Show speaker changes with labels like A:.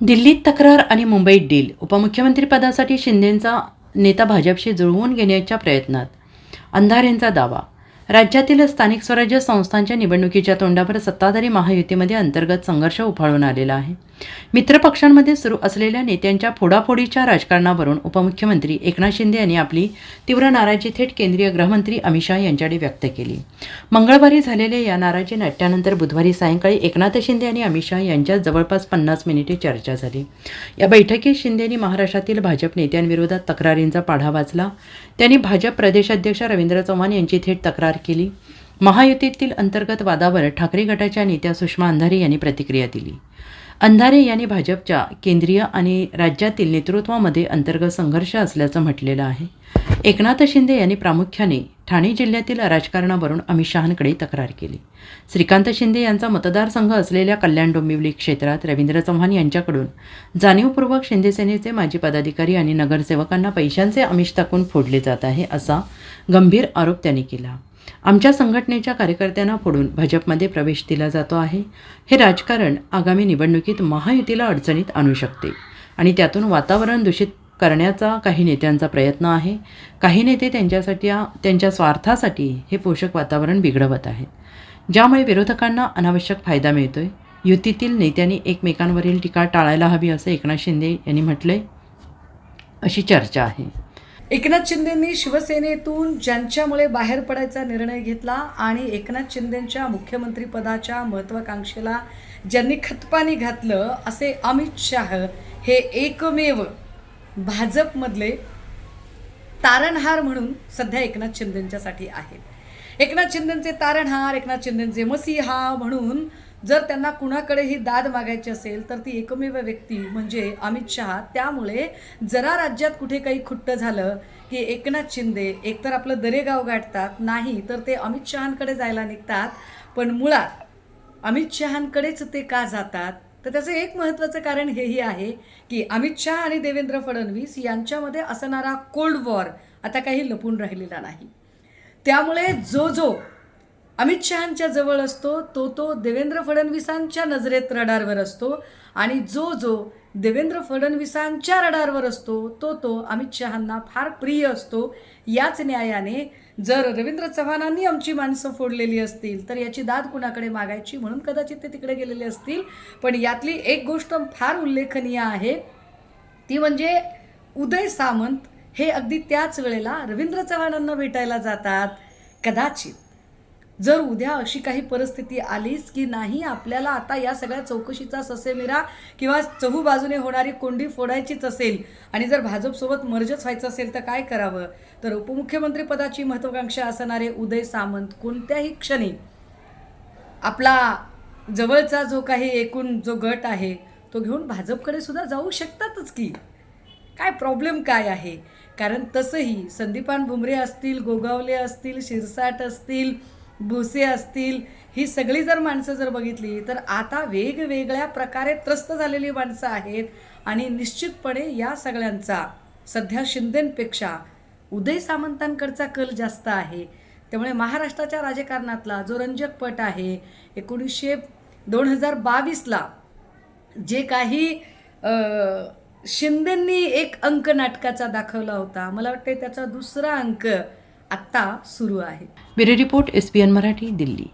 A: दिल्लीत तक्रार आणि मुंबईत डील. उपमुख्यमंत्रीपदासाठी शिंदेंचा नेता भाजपशी जुळवून घेण्याच्या प्रयत्नात. अंधारेंचा दावा. राज्यातील स्थानिक स्वराज्य संस्थांच्या निवडणुकीच्या तोंडावर सत्ताधारी महायुतीमध्ये अंतर्गत संघर्ष उफाळून आलेला आहे. मित्रपक्षांमध्ये सुरू असलेल्या नेत्यांच्या फोडाफोडीच्या राजकारणावरून उपमुख्यमंत्री एकनाथ शिंदे यांनी आपली तीव्र नाराजी थेट केंद्रीय गृहमंत्री अमित शहा यांच्याकडे व्यक्त केली. मंगळवारी झालेल्या या नाराजी नाट्यानंतर बुधवारी सायंकाळी एकनाथ शिंदे आणि अमित शहा यांच्यात जवळपास पन्नास मिनिटे चर्चा झाली. या बैठकीत शिंदे यांनी महाराष्ट्रातील भाजप नेत्यांविरोधात तक्रारींचा पाढा वाचला. त्यांनी भाजप प्रदेशाध्यक्ष रवींद्र चव्हाण यांची थेट तक्रार केली. महायुतीतील अंतर्गत वादावर ठाकरे गटाच्या नेत्या सुषमा अंधारे यांनी प्रतिक्रिया दिली. अंधारे यांनी भाजपच्या केंद्रीय आणि राज्यातील नेतृत्वामध्ये अंतर्गत संघर्ष असल्याचं म्हटलेलं आहे. एकनाथ शिंदे यांनी प्रामुख्याने ठाणे जिल्ह्यातील राजकारणावरून अमित शहांकडे तक्रार केली. श्रीकांत शिंदे यांचा मतदारसंघ असलेल्या कल्याण डोंबिवली क्षेत्रात रवींद्र चव्हाण यांच्याकडून जाणीवपूर्वक शिंदेसेनेचे माजी पदाधिकारी आणि नगरसेवकांना पैशांचे आमिष टाकून फोडले जात आहे असा गंभीर आरोप त्यांनी केला. आमच्या संघटनेच्या कार्यकर्त्यांना फोडून भाजपमध्ये प्रवेश दिला जातो आहे. हे राजकारण आगामी निवडणुकीत महायुतीला अडचणीत आणू शकते आणि त्यातून वातावरण दूषित करण्याचा काही नेत्यांचा प्रयत्न आहे. काही नेते त्यांच्यासाठी त्यांच्या स्वार्थासाठी हे पोषक वातावरण बिघडवत आहेत. ज्यामुळे विरोधकांना अनावश्यक फायदा मिळतो आहे युतीतील नेत्यांनी एकमेकांवरील टीका टाळायला हवी असं एकनाथ शिंदे यांनी म्हटलंय. अशी चर्चा आहे.
B: एकनाथ शिंदेंनी शिवसेनेतून ज्यांच्यामुळे बाहेर पडायचा निर्णय घेतला आणि एकनाथ शिंदेंच्या मुख्यमंत्रीपदाच्या महत्त्वाकांक्षेला ज्यांनी खतपाणी घातलं असे अमित शाह हे एकमेव भाजपमधले तारणहार म्हणून सध्या एकनाथ शिंदेंच्यासाठी आहेत. एकनाथ शिंदेंचे तारणहार एकनाथ शिंदेंचे मसीहा म्हणून जर त्यांना कुणाकडे ही दाद मागायची असेल तर ती एकमेव व्यक्ती म्हणजे अमित शहा. त्यामुळे जरा राज्यात कुठे काही खुट्ट झालं की एकनाथ शिंदे एकतर आपलं दरेगाव गाठतात नाही तर ते अमित शहांकडे जायला निघतात. पण मुळात अमित शहांकडेच ते का जातात? तर त्याचं एक महत्त्वाचं कारण हेही आहे की अमित शहा आणि देवेंद्र फडणवीस यांच्यामध्ये असणारा कोल्ड वॉर आता काही लपून राहिलेला नाही. त्यामुळे जो जो अमित शहांच्या जवळ असतो तो तो देवेंद्र फडणवीसांच्या नजरेत रडारवर असतो आणि जो जो देवेंद्र फडणवीसांच्या रडारवर असतो तो तो अमित शहांना फार प्रिय असतो. याच न्यायाने जर रवींद्र चव्हाणांनी आमची माणसं फोडलेली असतील तर याची दाद कुणाकडे मागायची म्हणून कदाचित ते तिकडे गेलेले असतील. पण यातली एक गोष्ट फार उल्लेखनीय आहे ती म्हणजे उदय सामंत हे अगदी त्याच वेळेला रवींद्र चव्हाणांना भेटायला जातात. कदाचित जर उद्या अशी काही परिस्थिती आलीच की नाही आपल्याला आता या सगळ्या चौकशीचा ससेमिरा किंवा चहू बाजूने होणारी कोंडी फोडायचीच असेल आणि जर भाजपसोबत मर्जच व्हायचं असेल तर काय करावं? तर उपमुख्यमंत्रीपदाची महत्त्वाकांक्षा असणारे उदय सामंत कोणत्याही क्षणी आपला जवळचा जो काही एकूण जो गट आहे तो घेऊन भाजपकडे सुद्धा जाऊ शकतातच की. काय प्रॉब्लेम काय आहे? कारण तसंही संदीपान भुमरे असतील गोगावले असतील शिरसाट असतील भुसे असतील ही सगळी जर माणसं जर बघितली तर आता वेगवेगळ्या प्रकारे त्रस्त झालेली माणसं आहेत. आणि निश्चितपणे या सगळ्यांचा सध्या शिंदेंपेक्षा उदय सामंतांकडचा कल जास्त आहे. त्यामुळे महाराष्ट्राच्या राजकारणातला जो रंजक पट आहे एकोणीसशे दोन हजार बावीसला जे काही शिंदेंनी एक अंक नाटकाचा दाखवला होता. मला वाटते त्याचा दुसरा अंक आत्ता सुरू आहे.
A: Bureau report S P N Marathi Delhi.